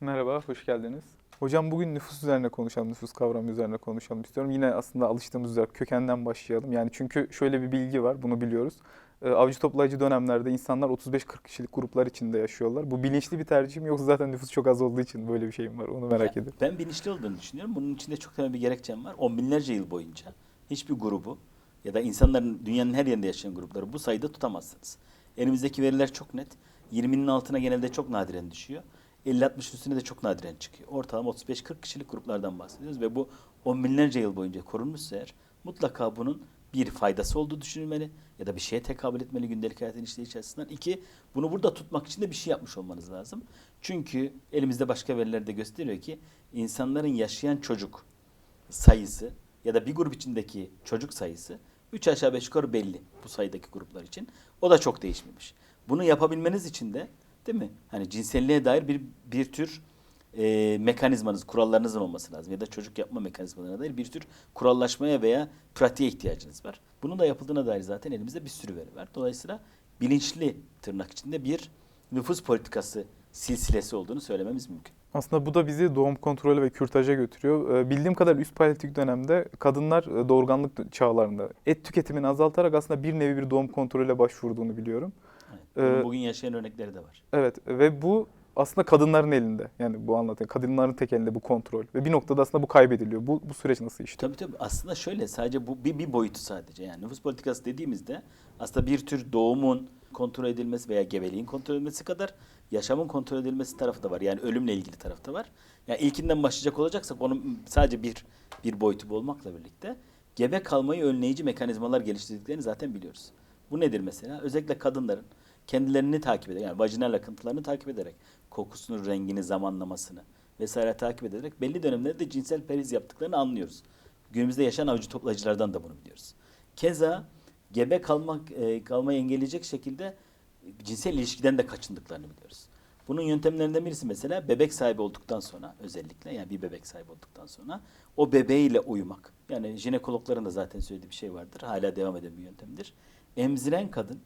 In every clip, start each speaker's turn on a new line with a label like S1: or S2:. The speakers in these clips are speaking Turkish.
S1: Merhaba, hoş geldiniz. Hocam bugün nüfus üzerine konuşalım, nüfus kavramı üzerine konuşalım istiyorum. Yine aslında alıştığımız üzere kökenden başlayalım. Yani çünkü şöyle bir bilgi var, bunu biliyoruz. Ee, Avcı toplayıcı dönemlerde insanlar 35-40 kişilik gruplar içinde yaşıyorlar. Bu bilinçli bir tercih mi yoksa zaten nüfus çok az olduğu için böyle bir şey mi var? Onu merak
S2: Ya,
S1: ediyorum.
S2: Ben bilinçli olduğunu düşünüyorum. Bunun içinde çok temel bir gerekçem var. On binlerce yıl boyunca hiçbir grubu ya da insanların dünyanın her yerinde yaşayan grupları bu sayıda tutamazsınız. Elimizdeki veriler çok net. 20'nin altına genelde çok nadiren düşüyor. 50-60 üstüne de çok nadiren çıkıyor. Ortalama 35-40 kişilik gruplardan bahsediyoruz ve bu on binlerce yıl boyunca korunmuşsa eğer mutlaka bunun bir faydası olduğu düşünülmeli ya da bir şeye tekabül etmeli gündelik hayatın işleyiş açısından. İki, bunu burada tutmak için de bir şey yapmış olmanız lazım. Çünkü elimizde başka veriler de gösteriyor ki insanların yaşayan çocuk sayısı ya da bir grup içindeki çocuk sayısı 3 aşağı 5 yukarı belli bu sayıdaki gruplar için. O da çok değişmemiş. Bunu yapabilmeniz için de değil mi? Hani cinselliğe dair bir bir tür e, mekanizmanız, kurallarınızın olması lazım. Ya da çocuk yapma mekanizmalarına dair bir tür kurallaşmaya veya pratiğe ihtiyacınız var. Bunun da yapıldığına dair zaten elimizde bir sürü veri var. Dolayısıyla bilinçli tırnak içinde bir nüfus politikası silsilesi olduğunu söylememiz mümkün.
S1: Aslında bu da bizi doğum kontrolü ve kürtaja götürüyor. Ee, Bildiğim kadar üst paleolitik dönemde kadınlar e, doğurganlık çağlarında et tüketimini azaltarak aslında bir nevi bir doğum kontrolüne başvurduğunu biliyorum.
S2: Bunun
S1: Ee,
S2: bugün yaşayan örnekleri de var.
S1: Evet ve bu aslında kadınların elinde. Yani bu anlatıyor. Kadınların tek elinde bu kontrol. Ve bir noktada aslında bu kaybediliyor. Bu, bu süreç nasıl işliyor?
S2: Tabii tabii aslında şöyle sadece bu bir, bir boyutu sadece yani nüfus politikası dediğimizde aslında bir tür doğumun kontrol edilmesi veya gebeliğin kontrol edilmesi kadar yaşamın kontrol edilmesi tarafı da var. Yani ölümle ilgili tarafı da var. Yani ilkinden başlayacak olacaksak onun sadece bir bir boyutu olmakla birlikte gebe kalmayı önleyici mekanizmalar geliştirdiklerini zaten biliyoruz. Bu nedir mesela? Özellikle kadınların kendilerini takip ederek yani vajinal akıntılarını takip ederek kokusunu, rengini, zamanlamasını vesaire takip ederek belli dönemlerde cinsel periz yaptıklarını anlıyoruz. Günümüzde yaşayan avcı toplayıcılardan da bunu biliyoruz. Keza gebe kalmak e, kalmayı engelleyecek şekilde cinsel ilişkiden de kaçındıklarını biliyoruz. Bunun yöntemlerinden birisi mesela bebek sahibi olduktan sonra özellikle yani bir bebek sahibi olduktan sonra o bebeğiyle uyumak. Yani jinekologların da zaten söylediği bir şey vardır. Hala devam eden bir yöntemdir. Emziren kadın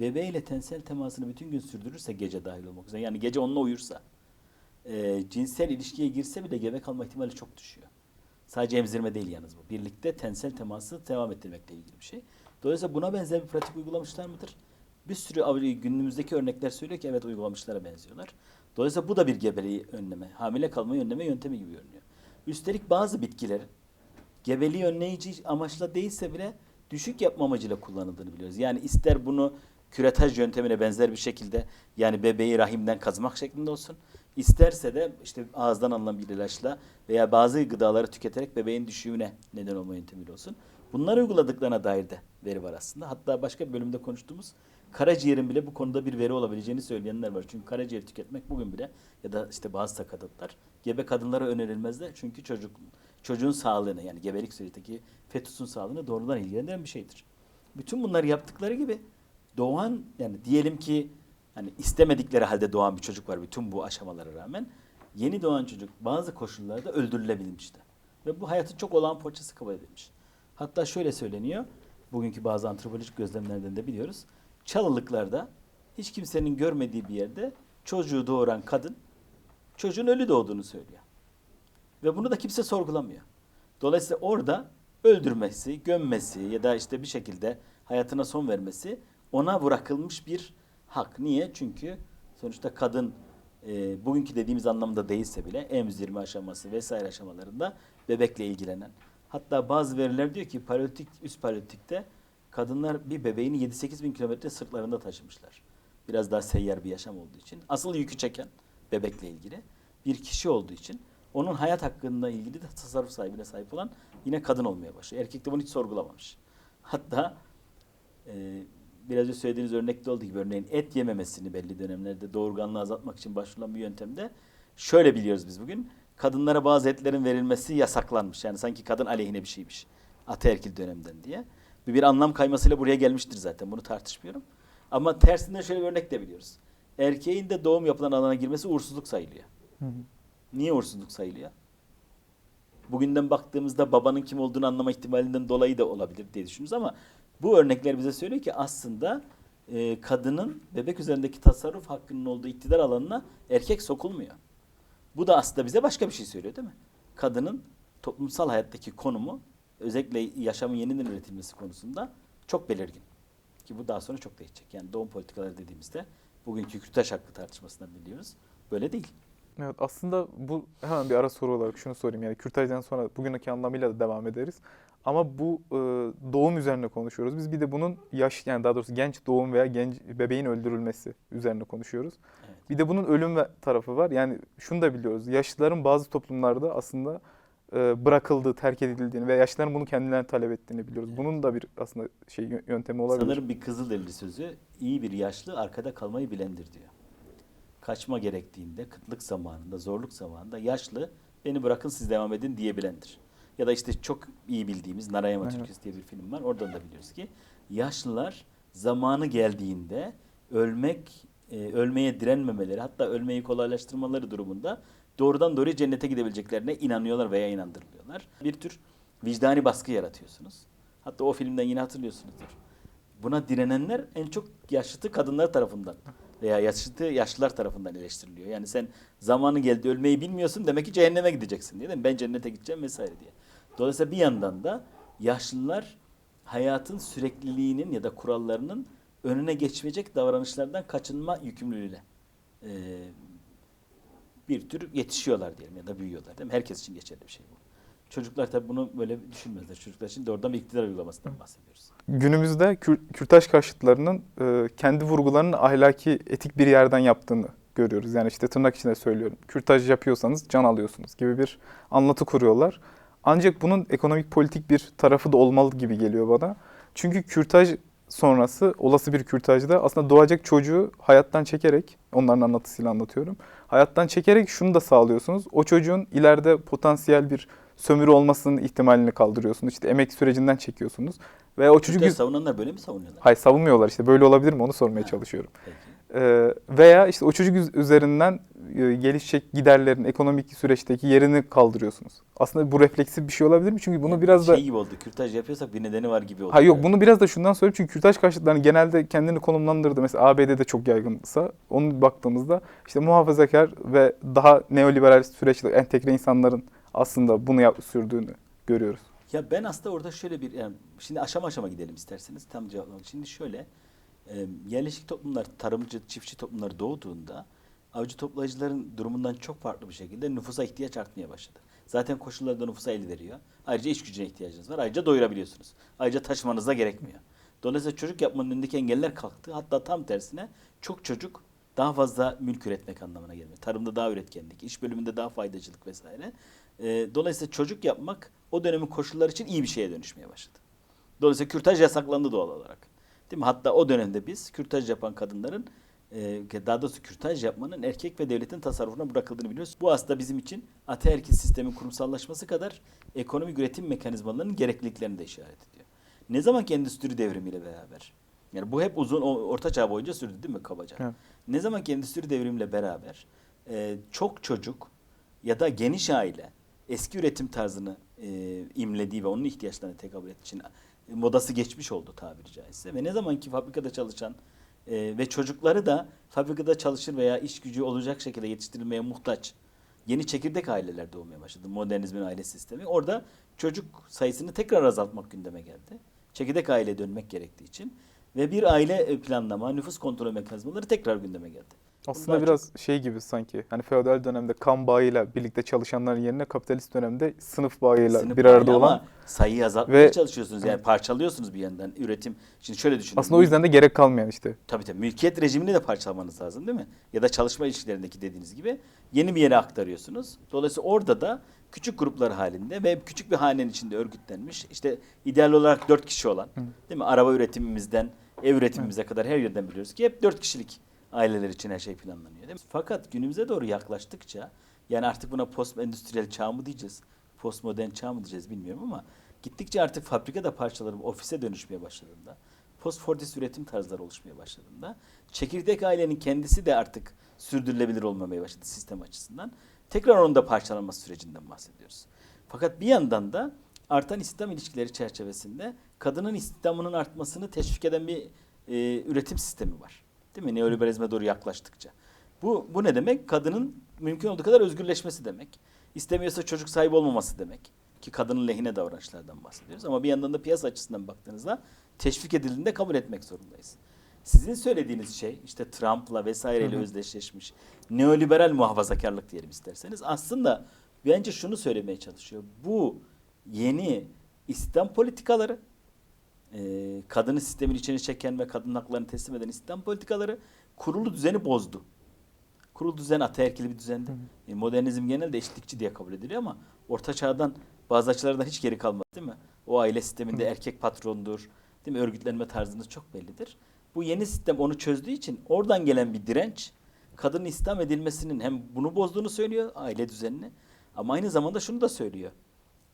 S2: bebeğiyle tensel temasını bütün gün sürdürürse gece dahil olmak üzere yani gece onunla uyursa e, cinsel ilişkiye girse bile gebe kalma ihtimali çok düşüyor. Sadece emzirme değil yalnız bu. Birlikte tensel teması devam ettirmekle ilgili bir şey. Dolayısıyla buna benzer bir pratik uygulamışlar mıdır? Bir sürü günümüzdeki örnekler söylüyor ki evet uygulamışlara benziyorlar. Dolayısıyla bu da bir gebeliği önleme, hamile kalmayı önleme yöntemi gibi görünüyor. Üstelik bazı bitkilerin gebeliği önleyici amaçla değilse bile düşük yapma amacıyla kullanıldığını biliyoruz. Yani ister bunu küretaj yöntemine benzer bir şekilde yani bebeği rahimden kazmak şeklinde olsun. isterse de işte ağızdan alınan bir ilaçla veya bazı gıdaları tüketerek bebeğin düşüğüne neden olma yöntemiyle olsun. Bunları uyguladıklarına dair de veri var aslında. Hatta başka bir bölümde konuştuğumuz karaciğerin bile bu konuda bir veri olabileceğini söyleyenler var. Çünkü karaciğer tüketmek bugün bile ya da işte bazı sakatlıklar gebe kadınlara önerilmezler. Çünkü çocuk çocuğun sağlığını yani gebelik sürecindeki fetüsün sağlığını doğrudan ilgilendiren bir şeydir. Bütün bunları yaptıkları gibi doğan yani diyelim ki hani istemedikleri halde doğan bir çocuk var bütün bu aşamalara rağmen yeni doğan çocuk bazı koşullarda öldürülebilmişti. Ve bu hayatın çok olağan parçası kabul edilmiş. Hatta şöyle söyleniyor. Bugünkü bazı antropolojik gözlemlerden de biliyoruz. Çalılıklarda hiç kimsenin görmediği bir yerde çocuğu doğuran kadın çocuğun ölü doğduğunu söylüyor. Ve bunu da kimse sorgulamıyor. Dolayısıyla orada öldürmesi, gömmesi ya da işte bir şekilde hayatına son vermesi ona bırakılmış bir hak. Niye? Çünkü sonuçta kadın e, bugünkü dediğimiz anlamda değilse bile emzirme aşaması vesaire aşamalarında bebekle ilgilenen. Hatta bazı veriler diyor ki paleolitik, üst paleolitikte kadınlar bir bebeğini 7-8 bin kilometre sırtlarında taşımışlar. Biraz daha seyyar bir yaşam olduğu için. Asıl yükü çeken bebekle ilgili bir kişi olduğu için onun hayat hakkında ilgili de tasarruf sahibine sahip olan yine kadın olmaya başlıyor. Erkek de bunu hiç sorgulamamış. Hatta e, biraz önce söylediğiniz örnekte olduğu gibi örneğin et yememesini belli dönemlerde doğurganlığı azaltmak için başvurulan bir yöntemde şöyle biliyoruz biz bugün. Kadınlara bazı etlerin verilmesi yasaklanmış. Yani sanki kadın aleyhine bir şeymiş. Ataerkil dönemden diye. Bir, bir anlam kaymasıyla buraya gelmiştir zaten. Bunu tartışmıyorum. Ama tersinden şöyle bir örnek de biliyoruz. Erkeğin de doğum yapılan alana girmesi uğursuzluk sayılıyor.
S1: Hı hı.
S2: Niye uğursuzluk sayılıyor? Bugünden baktığımızda babanın kim olduğunu anlama ihtimalinden dolayı da olabilir diye düşünürüz ama bu örnekler bize söylüyor ki aslında e, kadının bebek üzerindeki tasarruf hakkının olduğu iktidar alanına erkek sokulmuyor. Bu da aslında bize başka bir şey söylüyor değil mi? Kadının toplumsal hayattaki konumu özellikle yaşamın yeniden üretilmesi konusunda çok belirgin. Ki bu daha sonra çok değişecek. Yani doğum politikaları dediğimizde bugünkü kürtaj hakkı tartışmasından biliyoruz. Böyle değil.
S1: Evet aslında bu hemen bir ara soru olarak şunu sorayım yani kürtajdan sonra bugünkü anlamıyla da devam ederiz. Ama bu e, doğum üzerine konuşuyoruz. Biz bir de bunun yaş yani daha doğrusu genç doğum veya genç bebeğin öldürülmesi üzerine konuşuyoruz.
S2: Evet.
S1: Bir de bunun ölüm ve tarafı var. Yani şunu da biliyoruz. Yaşlıların bazı toplumlarda aslında e, bırakıldığı, terk edildiğini ve yaşlıların bunu kendilerine talep ettiğini biliyoruz.
S2: Evet.
S1: Bunun da bir aslında şey yö- yöntemi olabilir.
S2: Sanırım bir Kızılderili sözü iyi bir yaşlı arkada kalmayı bilendir diyor. Kaçma gerektiğinde, kıtlık zamanında, zorluk zamanında yaşlı beni bırakın siz devam edin diyebilendir. Ya da işte çok iyi bildiğimiz Narayama
S1: Evet.
S2: Türküsü diye bir film var. Oradan da biliyoruz ki yaşlılar zamanı geldiğinde ölmek, e, ölmeye direnmemeleri hatta ölmeyi kolaylaştırmaları durumunda doğrudan doğruya cennete gidebileceklerine inanıyorlar veya inandırılıyorlar. Bir tür vicdani baskı yaratıyorsunuz. Hatta o filmden yine hatırlıyorsunuzdur. Buna direnenler en çok yaşlıtı kadınlar tarafından veya yaşlıtı yaşlılar tarafından eleştiriliyor. Yani sen zamanı geldi ölmeyi bilmiyorsun demek ki cehenneme gideceksin diye değil mi? Ben cennete gideceğim vesaire diye. Dolayısıyla bir yandan da yaşlılar hayatın sürekliliğinin ya da kurallarının önüne geçmeyecek davranışlardan kaçınma yükümlülüğüyle e, bir tür yetişiyorlar diyelim ya da büyüyorlar değil mi? Herkes için geçerli bir şey bu. Çocuklar tabii bunu böyle düşünmezler. Çocuklar için doğrudan bir iktidar uygulamasından bahsediyoruz.
S1: Günümüzde kür- kürtaj karşıtlarının e, kendi vurgularının ahlaki, etik bir yerden yaptığını görüyoruz. Yani işte tırnak içinde söylüyorum. Kürtaj yapıyorsanız can alıyorsunuz gibi bir anlatı kuruyorlar. Ancak bunun ekonomik politik bir tarafı da olmalı gibi geliyor bana. Çünkü kürtaj sonrası olası bir kürtajda aslında doğacak çocuğu hayattan çekerek, onların anlatısıyla anlatıyorum. Hayattan çekerek şunu da sağlıyorsunuz. O çocuğun ileride potansiyel bir sömürü olmasının ihtimalini kaldırıyorsunuz. İşte emek sürecinden çekiyorsunuz. Ve o çocuk
S2: Çocuklar savunanlar böyle mi savunuyorlar?
S1: Hayır savunmuyorlar işte böyle olabilir mi onu sormaya
S2: Ha.
S1: çalışıyorum.
S2: Peki.
S1: Ee, veya işte o çocuk üz- üzerinden e, gelişecek giderlerin ekonomik süreçteki yerini kaldırıyorsunuz. Aslında bu refleksif bir şey olabilir mi? Çünkü bunu
S2: Yani
S1: biraz da
S2: şey gibi oldu. Kürtaj yapıyorsak bir nedeni var gibi oldu.
S1: Ha yok bunu biraz da şundan söyleyeyim çünkü kürtaj karşıtlarının genelde kendini konumlandırdığı mesela ABD'de çok yaygınsa onun baktığımızda işte muhafazakar ve daha neoliberal süreçte entegre insanların aslında bunu yap, sürdüğünü görüyoruz.
S2: Ya ben aslında orada şöyle bir yani şimdi aşama aşama gidelim isterseniz tam cevaplamak. Şimdi şöyle e, yerleşik toplumlar, tarımcı, çiftçi toplumlar doğduğunda avcı toplayıcıların durumundan çok farklı bir şekilde nüfusa ihtiyaç artmaya başladı. Zaten koşullar da nüfusa el veriyor. Ayrıca iş gücüne ihtiyacınız var. Ayrıca doyurabiliyorsunuz. Ayrıca taşımanız da gerekmiyor. Dolayısıyla çocuk yapmanın önündeki engeller kalktı. Hatta tam tersine çok çocuk daha fazla mülk üretmek anlamına gelmiyor. Tarımda daha üretkenlik, iş bölümünde daha faydacılık vesaire. Dolayısıyla çocuk yapmak o dönemin koşulları için iyi bir şeye dönüşmeye başladı. Dolayısıyla kürtaj yasaklandı doğal olarak. Değil mi? Hatta o dönemde biz kürtaj yapan kadınların e, daha doğrusu kürtaj yapmanın erkek ve devletin tasarrufuna bırakıldığını biliyoruz. Bu aslında bizim için ataerkil sistemin kurumsallaşması kadar ekonomik üretim mekanizmalarının gerekliliklerini de işaret ediyor. Ne zaman ki endüstri devrimiyle beraber, yani bu hep uzun orta çağ boyunca sürdü değil mi kabaca?
S1: Evet.
S2: Ne zaman ki endüstri devrimiyle beraber e, çok çocuk ya da geniş aile eski üretim tarzını e, imlediği ve onun ihtiyaçlarına tekabül ettiği için modası geçmiş oldu tabiri caizse. Ve ne zaman ki fabrikada çalışan e, ve çocukları da fabrikada çalışır veya iş gücü olacak şekilde yetiştirilmeye muhtaç yeni çekirdek aileler doğmaya başladı. Modernizmin aile sistemi. Orada çocuk sayısını tekrar azaltmak gündeme geldi. Çekirdek aileye dönmek gerektiği için. Ve bir aile e, planlama, nüfus kontrol mekanizmaları tekrar gündeme geldi.
S1: Aslında
S2: Daha
S1: biraz şey gibi sanki hani feodal dönemde kan bağıyla birlikte çalışanların yerine kapitalist dönemde sınıf bağıyla
S2: Sınıf
S1: bir arada olan
S2: ama sayıyı azaltmaya
S1: ve-
S2: çalışıyorsunuz. Yani parçalıyorsunuz bir yandan üretim. Şimdi şöyle düşünün.
S1: aslında o yüzden de gerek kalmayan işte
S2: Tabii tabii. Mülkiyet rejimini de parçalamanız lazım değil mi? Ya da çalışma ilişkilerindeki dediğiniz gibi yeni bir yere aktarıyorsunuz. Dolayısıyla orada da küçük gruplar halinde ve küçük bir hanenin içinde örgütlenmiş işte ideal olarak dört kişi olan değil mi? Araba üretimimizden ev üretimimize kadar her yerden biliyoruz ki hep dört kişilik aileler için her şey planlanıyor değil mi? Fakat günümüze doğru yaklaştıkça yani artık buna post endüstriyel çağ mı diyeceğiz? Postmodern çağ mı diyeceğiz bilmiyorum ama gittikçe artık fabrikada parçalarım ofise dönüşmeye başladığında postfordist üretim tarzları oluşmaya başladığında çekirdek ailenin kendisi de artık sürdürülebilir olmamaya başladı sistem açısından. Tekrar onun da parçalanması sürecinden bahsediyoruz. Fakat bir yandan da artan istihdam ilişkileri çerçevesinde kadının istihdamının artmasını teşvik eden bir e, üretim sistemi var. Değil mi? Neoliberalizme doğru yaklaştıkça. Bu, bu ne demek? Kadının mümkün olduğu kadar özgürleşmesi demek. İstemiyorsa çocuk sahibi olmaması demek. Ki kadının lehine davranışlardan bahsediyoruz. Ama bir yandan da piyasa açısından baktığınızda teşvik edildiğinde kabul etmek zorundayız. Sizin söylediğiniz şey işte Trump'la vesaireyle
S1: Hı hı.
S2: özdeşleşmiş neoliberal muhafazakarlık diyelim isterseniz. Aslında bence şunu söylemeye çalışıyor. Bu yeni İslam politikaları e, kadını sistemin içine çeken ve kadın haklarını teslim eden İslam politikaları kurulu düzeni bozdu. Kurulu düzen ataerkil bir düzendi. E, modernizm genelde eşitlikçi diye kabul ediliyor ama orta çağdan bazı açılardan hiç geri kalmadı değil mi? O aile sisteminde
S1: Hı.
S2: erkek patrondur. Değil mi? Örgütlenme tarzınız çok bellidir. Bu yeni sistem onu çözdüğü için oradan gelen bir direnç kadının İslam edilmesinin hem bunu bozduğunu söylüyor aile düzenini ama aynı zamanda şunu da söylüyor.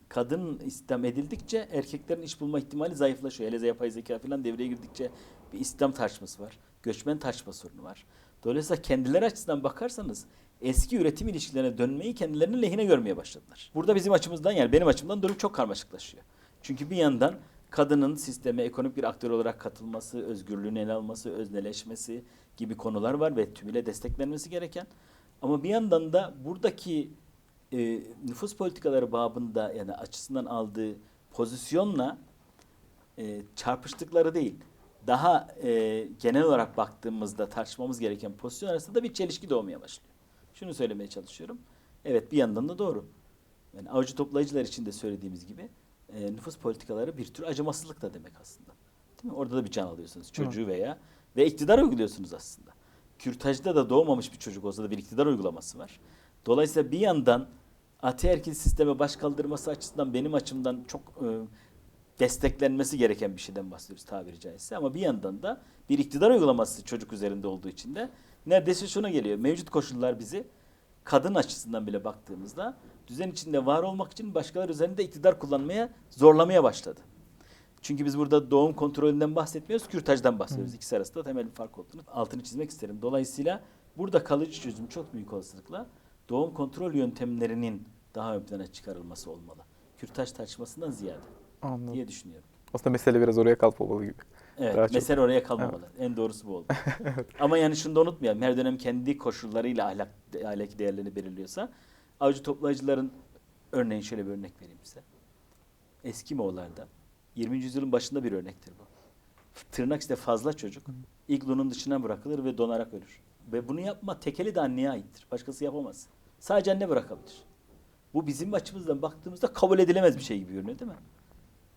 S2: Kadın İslam edildikçe erkeklerin iş bulma ihtimali zayıflaşıyor. Hele yapay zeka falan devreye girdikçe bir İslam tartışması var. Göçmen tartışma sorunu var. Dolayısıyla kendileri açısından bakarsanız eski üretim ilişkilerine dönmeyi kendilerinin lehine görmeye başladılar. Burada bizim açımızdan yani benim açımdan durum çok karmaşıklaşıyor. Çünkü bir yandan kadının sisteme ekonomik bir aktör olarak katılması, özgürlüğünü ele alması, özneleşmesi gibi konular var ve tümüyle desteklenmesi gereken. Ama bir yandan da buradaki e, nüfus politikaları babında yani açısından aldığı pozisyonla e, çarpıştıkları değil. Daha e, genel olarak baktığımızda tartışmamız gereken pozisyon arasında bir çelişki doğmaya başlıyor. Şunu söylemeye çalışıyorum. Evet bir yandan da doğru. Yani avcı toplayıcılar için de söylediğimiz gibi e, nüfus politikaları bir tür acımasızlık da demek aslında. Değil mi? Orada da bir can alıyorsunuz çocuğu veya ve iktidar uyguluyorsunuz aslında. Kürtajda da doğmamış bir çocuk olsa da bir iktidar uygulaması var. Dolayısıyla bir yandan ataerkil sisteme baş kaldırması açısından benim açımdan çok e, desteklenmesi gereken bir şeyden bahsediyoruz tabiri caizse. Ama bir yandan da bir iktidar uygulaması çocuk üzerinde olduğu için de neredeyse şuna geliyor. Mevcut koşullar bizi kadın açısından bile baktığımızda düzen içinde var olmak için başkaları üzerinde iktidar kullanmaya zorlamaya başladı. Çünkü biz burada doğum kontrolünden bahsetmiyoruz, kürtajdan bahsediyoruz. İkisi arasında temel bir fark olduğunu altını çizmek isterim. Dolayısıyla burada kalıcı çözüm çok büyük olasılıkla doğum kontrol yöntemlerinin daha ön plana çıkarılması olmalı. Kürtaj tartışmasından ziyade
S1: Anladım.
S2: diye düşünüyorum.
S1: Aslında mesele biraz oraya kalkmamalı gibi.
S2: Evet,
S1: Daha çok-
S2: mesele oraya kalmamalı. En doğrusu bu oldu. Ama yani şunu da unutmayalım. Her dönem kendi koşullarıyla ahlak, ahlaki değerlerini belirliyorsa avcı toplayıcıların örneğin şöyle bir örnek vereyim size. Eski Moğollarda 20. yüzyılın başında bir örnektir bu. Tırnak işte fazla çocuk iglunun dışına bırakılır ve donarak ölür. Ve bunu yapma tekeli de anneye aittir. Başkası yapamaz. Sadece anne bırakabilir. Bu bizim açımızdan baktığımızda kabul edilemez bir şey gibi görünüyor değil mi?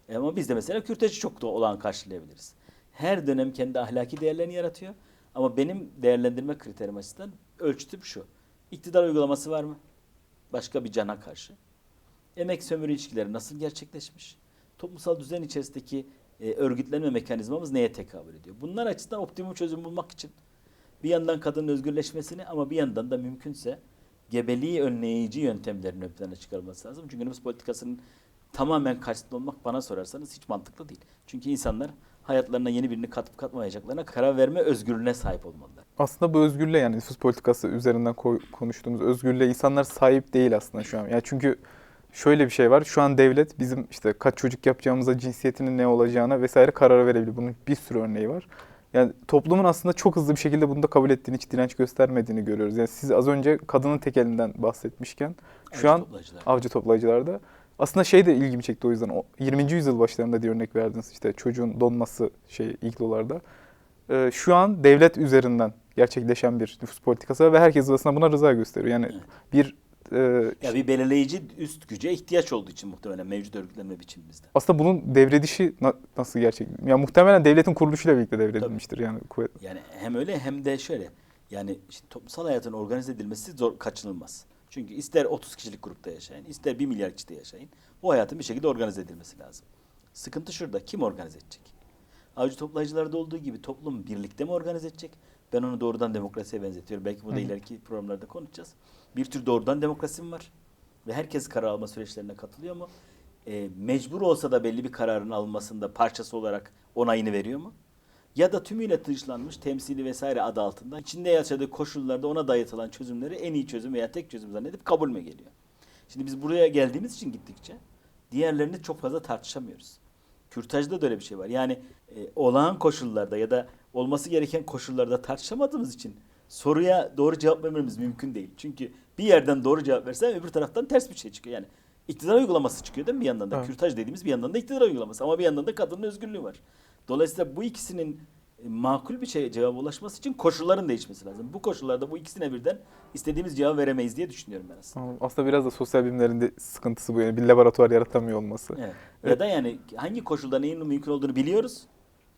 S2: E Ama biz de mesela kürtajı çok da olan karşılayabiliriz. Her dönem kendi ahlaki değerlerini yaratıyor. Ama benim değerlendirme kriterim açısından ölçütüm şu. İktidar uygulaması var mı? Başka bir cana karşı. Emek sömürü ilişkileri nasıl gerçekleşmiş? Toplumsal düzen içerisindeki e, örgütlenme mekanizmamız neye tekabül ediyor? Bunlar açısından optimum çözüm bulmak için bir yandan kadının özgürleşmesini ama bir yandan da mümkünse gebeliği önleyici yöntemlerin ön plana çıkarılması lazım. Çünkü nüfus politikasının tamamen karşıtlı olmak bana sorarsanız hiç mantıklı değil. Çünkü insanlar hayatlarına yeni birini katıp katmayacaklarına karar verme özgürlüğüne sahip olmalılar.
S1: Aslında bu özgürlüğe yani nüfus politikası üzerinden konuştuğumuz özgürlüğe insanlar sahip değil aslında şu an. Yani çünkü şöyle bir şey var. Şu an devlet bizim işte kaç çocuk yapacağımıza, cinsiyetinin ne olacağına vesaire karar verebilir. Bunun bir sürü örneği var. Yani toplumun aslında çok hızlı bir şekilde bunu da kabul ettiğini, hiç direnç göstermediğini görüyoruz. Yani siz az önce kadının tek elinden bahsetmişken şu
S2: Avcı
S1: an
S2: toplayıcılar.
S1: avcı toplayıcılarda aslında şey de ilgimi çekti o yüzden. O 20. yüzyıl başlarında diye örnek verdiniz işte çocuğun donması şey iglolarda. Ee, şu an devlet üzerinden gerçekleşen bir nüfus politikası ve herkes aslında buna rıza gösteriyor. Yani
S2: Evet.
S1: bir e,
S2: Ya bir belirleyici üst güce ihtiyaç olduğu için muhtemelen mevcut örgütlenme biçimimizde.
S1: aslında bunun devredişi na- nasıl gerçek? Ya muhtemelen devletin kuruluşuyla birlikte devredilmiştir yani kuvvet.
S2: Yani hem öyle hem de şöyle. Yani işte toplumsal hayatın organize edilmesi zor kaçınılmaz. Çünkü ister 30 kişilik grupta yaşayın, ister 1 milyar kişide yaşayın. O hayatın bir şekilde organize edilmesi lazım. Sıkıntı şurada. Kim organize edecek? Avcı toplayıcılarda olduğu gibi toplum birlikte mi organize edecek? Ben onu doğrudan demokrasiye benzetiyorum. Belki bunu
S1: Hı.
S2: ileriki programlarda konuşacağız. Bir tür doğrudan demokrasi mi var? Ve herkes karar alma süreçlerine katılıyor mu? E, mecbur olsa da belli bir kararın alınmasında parçası olarak onayını veriyor mu? Ya da tümüyle dışlanmış temsili vesaire adı altında içinde yaşadığı koşullarda ona dayatılan çözümleri en iyi çözüm veya tek çözüm zannedip kabul mü geliyor? Şimdi biz buraya geldiğimiz için gittikçe diğerlerini çok fazla tartışamıyoruz. Kürtajda da öyle bir şey var. Yani e, olağan koşullarda ya da olması gereken koşullarda tartışamadığımız için soruya doğru cevap vermemiz mümkün değil. Çünkü bir yerden doğru cevap versen öbür taraftan ters bir şey çıkıyor. Yani iktidar uygulaması çıkıyor değil mi bir yandan da?
S1: Evet.
S2: Kürtaj dediğimiz bir yandan da iktidar uygulaması ama bir yandan da kadının özgürlüğü var. Dolayısıyla bu ikisinin e, makul bir şey cevaba ulaşması için koşulların değişmesi lazım. Bu koşullarda bu ikisine birden istediğimiz cevabı veremeyiz diye düşünüyorum ben aslında.
S1: Aslında biraz da sosyal bilimlerin de sıkıntısı bu. Yani bir laboratuvar yaratamıyor olması.
S2: Evet.
S1: Evet.
S2: Ya da yani hangi koşulda neyin mümkün olduğunu biliyoruz.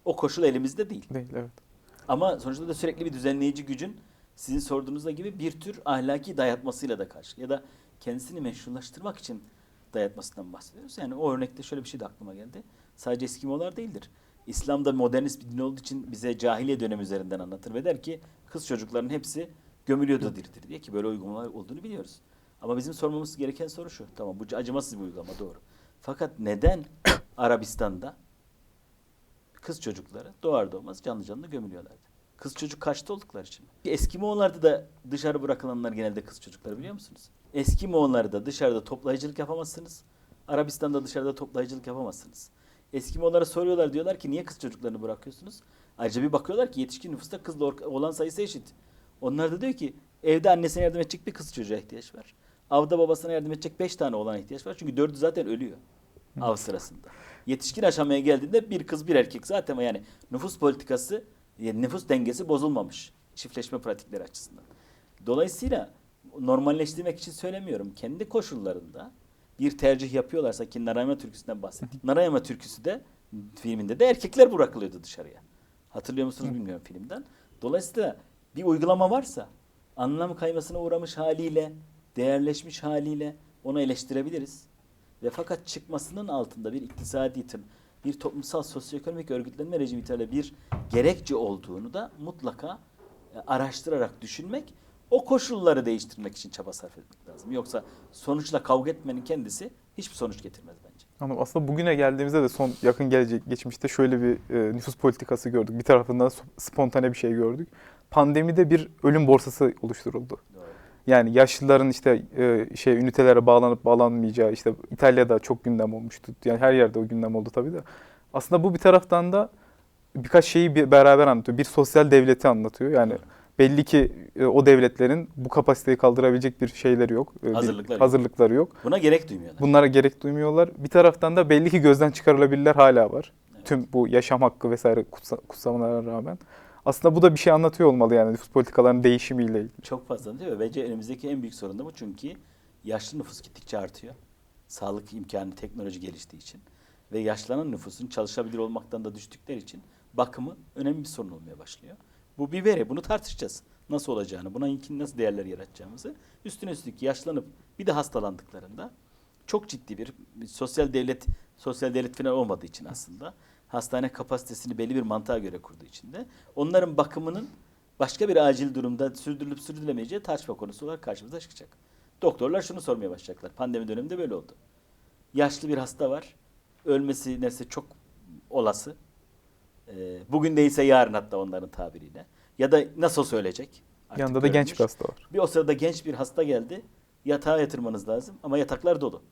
S2: O koşul elimizde değil.
S1: Değil evet.
S2: Ama sonuçta da sürekli bir düzenleyici gücün sizin sorduğunuzda gibi bir tür ahlaki dayatmasıyla da karşı ya da kendisini meşrulaştırmak için dayatmasından bahsediyoruz. Yani o örnekte şöyle bir şey de aklıma geldi. Sadece Eskimolar değildir. İslam'da modernist bir din olduğu için bize cahiliye dönemi üzerinden anlatır ve der ki kız çocukların hepsi gömülüyordu diridir diye ki böyle uygulamalar olduğunu biliyoruz. Ama bizim sormamız gereken soru şu. Tamam bu acımasız bir uygulama doğru. Fakat neden Arabistan'da kız çocukları doğar doğmaz canlı canlı gömülüyorlardı? Kız çocuk kaçta oldukları için mi? Eskimoğullarda da dışarı bırakılanlar genelde kız çocukları biliyor musunuz? Eskimoğullarda dışarıda toplayıcılık yapamazsınız. Arabistan'da dışarıda toplayıcılık yapamazsınız. Eskimoğullara soruyorlar diyorlar ki niye kız çocuklarını bırakıyorsunuz? Ayrıca bir bakıyorlar ki yetişkin nüfusta kızla oğlan sayısı eşit. Onlar da diyor ki evde annesine yardım edecek bir kız çocuğa ihtiyaç var. Avda babasına yardım edecek beş tane oğlana ihtiyaç var. Çünkü dördü zaten ölüyor av sırasında. Yetişkin aşamaya geldiğinde bir kız bir erkek zaten yani nüfus politikası, yani nüfus dengesi bozulmamış çiftleşme pratikleri açısından. Dolayısıyla normalleştirmek için söylemiyorum. Kendi koşullarında bir tercih yapıyorlarsa ki Narayama türküsünden bahsettik. Narayama türküsü de filminde de erkekler bırakılıyordu dışarıya. Hatırlıyor musunuz bilmiyorum filmden. Dolayısıyla bir uygulama varsa anlam kaymasına uğramış haliyle, değerleşmiş haliyle onu eleştirebiliriz. Ve fakat çıkmasının altında bir iktisadi tım, bir toplumsal sosyoekonomik örgütlenme rejimi itibariyle bir gerekçe olduğunu da mutlaka e, araştırarak düşünmek, o koşulları değiştirmek için çaba sarf etmek lazım. Yoksa sonuçla kavga etmenin kendisi hiçbir sonuç getirmez bence.
S1: Ama aslında bugüne geldiğimizde de son yakın gelecek geçmişte şöyle bir e, nüfus politikası gördük. Bir tarafından sp- spontane bir şey gördük. Pandemide bir ölüm borsası oluşturuldu.
S2: Doğru.
S1: Yani yaşlıların işte e, şey ünitelere bağlanıp bağlanmayacağı işte İtalya'da çok gündem olmuştu. Yani her yerde o gündem oldu tabii de. Aslında bu bir taraftan da birkaç şeyi bir beraber anlatıyor. Bir sosyal devleti anlatıyor. Yani belli ki e, o devletlerin bu kapasiteyi kaldırabilecek bir şeyleri yok. E, bir
S2: Hazırlıkları yok.
S1: hazırlıkları yok.
S2: Buna gerek duymuyorlar.
S1: Bunlara gerek duymuyorlar. Bir taraftan da belli ki gözden çıkarılabilirler hala var.
S2: Evet.
S1: Tüm bu yaşam hakkı vesaire kutsa- kutsamalara rağmen. Aslında bu da bir şey anlatıyor olmalı yani nüfus politikalarının değişimiyle ilgili.
S2: Çok fazla değil mi? Bence önümüzdeki en büyük sorun da bu çünkü yaşlı nüfus gittikçe artıyor. Sağlık imkanı, teknoloji geliştiği için. Ve yaşlanan nüfusun çalışabilir olmaktan da düştükleri için bakımı önemli bir sorun olmaya başlıyor. Bu bir veri. Bunu tartışacağız. Nasıl olacağını, buna ilkin nasıl değerler yaratacağımızı. Üstüne üstlük yaşlanıp bir de hastalandıklarında çok ciddi bir, sosyal devlet sosyal devlet falan olmadığı için aslında hastane kapasitesini belli bir mantığa göre kurduğu için de onların bakımının başka bir acil durumda sürdürülüp sürdürülemeyeceği tartışma konusu olarak karşımıza çıkacak. Doktorlar şunu sormaya başlayacaklar. Pandemi döneminde böyle oldu. Yaşlı bir hasta var. Ölmesi neredeyse çok olası. Ee, bugün değilse yarın hatta onların tabiriyle. Ya da nasıl söyleyecek?
S1: Yanında da genç bir hasta var.
S2: Bir o sırada genç bir hasta geldi. Yatağa yatırmanız lazım ama yataklar dolu.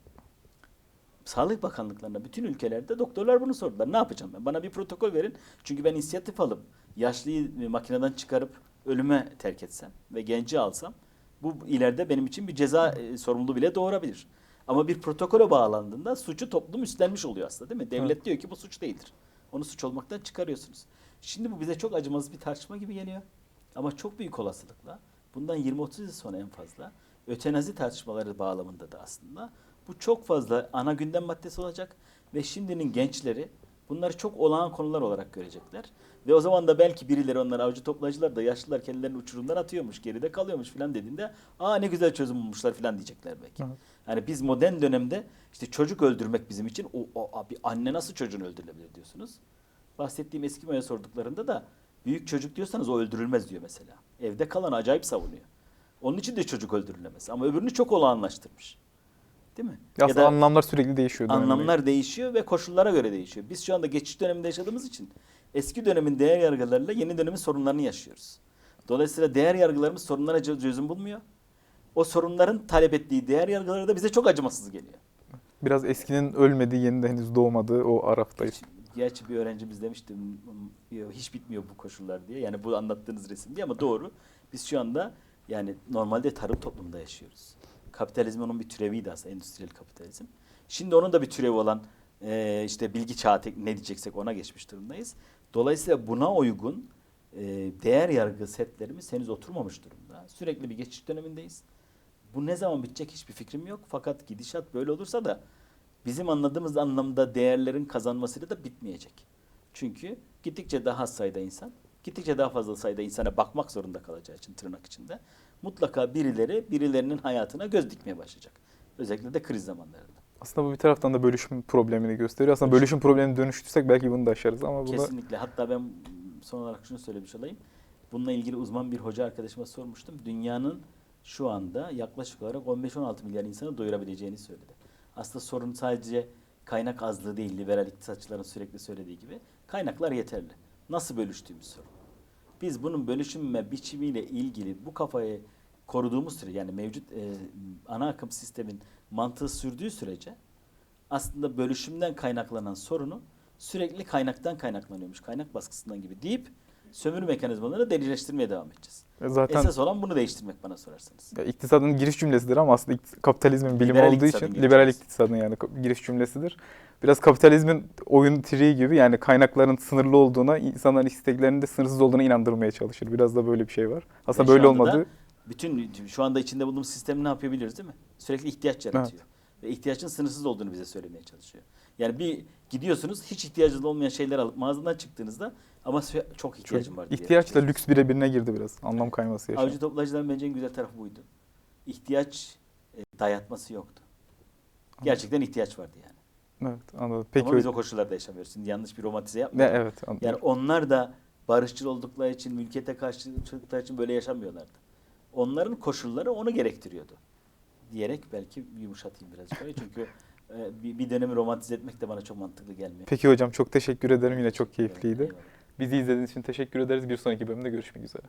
S2: Sağlık Bakanlıklarına bütün ülkelerde doktorlar bunu sordular. Ne yapacağım ben? Bana bir protokol verin. Çünkü ben inisiyatif alıp yaşlıyı makineden çıkarıp ölüme terk etsem ve genci alsam bu ileride benim için bir ceza e, sorumluluğu bile doğurabilir. Ama bir protokole bağlandığında suçu toplum üstlenmiş oluyor aslında değil mi? Devlet
S1: Evet.
S2: diyor ki bu suç değildir. Onu suç olmaktan çıkarıyorsunuz. Şimdi bu bize çok acımasız bir tartışma gibi geliyor. Ama çok büyük olasılıkla bundan 20-30 yıl sonra en fazla ötenazi tartışmaları bağlamında da aslında bu çok fazla ana gündem maddesi olacak ve şimdinin gençleri bunları çok olağan konular olarak görecekler. Ve o zaman da belki birileri onlar avcı toplayıcılar da yaşlılar kendilerini uçurumdan atıyormuş, geride kalıyormuş falan dediğinde aa ne güzel çözüm bulmuşlar falan diyecekler belki.
S1: Evet.
S2: Yani biz modern dönemde işte çocuk öldürmek bizim için o, o abi anne nasıl çocuğunu öldürülebilir diyorsunuz. Bahsettiğim Eskimo'ya sorduklarında da büyük çocuk diyorsanız o öldürülmez diyor mesela. Evde kalan acayip savunuyor. Onun için de çocuk öldürülemez. Ama öbürünü çok olağanlaştırmış. Değil mi?
S1: Aslında anlamlar sürekli değişiyor.
S2: anlamlar değişiyor ve koşullara göre değişiyor. Biz şu anda geçiş döneminde yaşadığımız için eski dönemin değer yargılarıyla yeni dönemin sorunlarını yaşıyoruz. Dolayısıyla değer yargılarımız sorunlara çö- çözüm bulmuyor. O sorunların talep ettiği değer yargıları da bize çok acımasız geliyor.
S1: Biraz eskinin ölmediği, yeni de henüz doğmadığı o araftayız.
S2: Gerçi bir öğrencimiz demişti "M- hiç bitmiyor bu koşullar diye. Yani bu anlattığınız resim diye ama doğru. Biz şu anda yani normalde tarım toplumunda yaşıyoruz. Kapitalizm onun bir türeviydi aslında endüstriyel kapitalizm. Şimdi onun da bir türevi olan e, işte bilgi çağı ne diyeceksek ona geçmiş durumdayız. Dolayısıyla buna uygun e, değer yargı setlerimiz henüz oturmamış durumda. Sürekli bir geçiş dönemindeyiz. Bu ne zaman bitecek hiçbir fikrim yok. Fakat gidişat böyle olursa da bizim anladığımız anlamda değerlerin kazanmasıyla da bitmeyecek. Çünkü gittikçe daha az sayıda insan, gittikçe daha fazla sayıda insana bakmak zorunda kalacağı için tırnak içinde mutlaka birileri birilerinin hayatına göz dikmeye başlayacak. Özellikle de kriz zamanlarında.
S1: Aslında bu bir taraftan da bölüşüm problemini gösteriyor. Aslında bölüşüm problemini dönüştürsek belki bunu da aşarız ama bu da
S2: Kesinlikle. Hatta ben son olarak şunu söylemiş olayım. Bununla ilgili uzman bir hoca arkadaşıma sormuştum. Dünyanın şu anda yaklaşık olarak 15-16 milyar insanı doyurabileceğini söyledi. Aslında sorun sadece kaynak azlığı değil, liberal iktisatçıların sürekli söylediği gibi. Kaynaklar yeterli. Nasıl bölüştüğümüz sorun. Biz bunun bölüşüm biçimiyle ilgili bu kafayı koruduğumuz süre yani mevcut e, ana akım sistemin mantığı sürdüğü sürece aslında bölüşümden kaynaklanan sorunu sürekli kaynaktan kaynaklanıyormuş, kaynak baskısından gibi deyip sömürü mekanizmalarını delileştirmeye devam edeceğiz.
S1: e, zaten
S2: Esas olan bunu değiştirmek bana sorarsanız.
S1: ya iktisadın giriş cümlesidir ama aslında kapitalizmin bilimi
S2: Liberal
S1: olduğu için
S2: giriş
S1: liberal iktisadın yani giriş cümlesidir. Biraz kapitalizmin oyun triği gibi yani kaynakların sınırlı olduğuna, insanların isteklerinin de sınırsız olduğuna inandırmaya çalışır. Biraz da böyle bir şey var. Aslında
S2: Ve
S1: böyle olmadığı
S2: Bütün şu anda içinde bulunduğumuz sistemi ne yapıyor biliyoruz değil mi? Sürekli ihtiyaç yaratıyor. Ve ihtiyacın sınırsız olduğunu bize söylemeye çalışıyor. Yani bir gidiyorsunuz hiç ihtiyacınız olmayan şeyler alıp mağazadan çıktığınızda ama çok ihtiyacım var diye.
S1: ihtiyaçla lüks birebirine girdi biraz. Anlam kayması yaşandı.
S2: Avcı toplayıcıların bence en güzel tarafı buydu. İhtiyaç e, dayatması yoktu. Gerçekten ihtiyaç vardı yani.
S1: Evet anladım. Peki
S2: Ama biz o koşullarda yaşamıyoruz. Şimdi yanlış bir romantize
S1: Ne,
S2: yapmayalım.
S1: evet anladım.
S2: Yani onlar da barışçıl oldukları için, mülkiyete karşı çıktıkları için böyle yaşamıyorlardı. Onların koşulları onu gerektiriyordu. Diyerek belki yumuşatayım biraz şöyle. Çünkü e, bir, bir dönemi romantize etmek de bana çok mantıklı gelmiyor.
S1: Peki hocam çok teşekkür ederim. Yine çok keyifliydi.
S2: Eyvallah.
S1: Bizi izlediğiniz için teşekkür ederiz. Bir sonraki bölümde görüşmek üzere.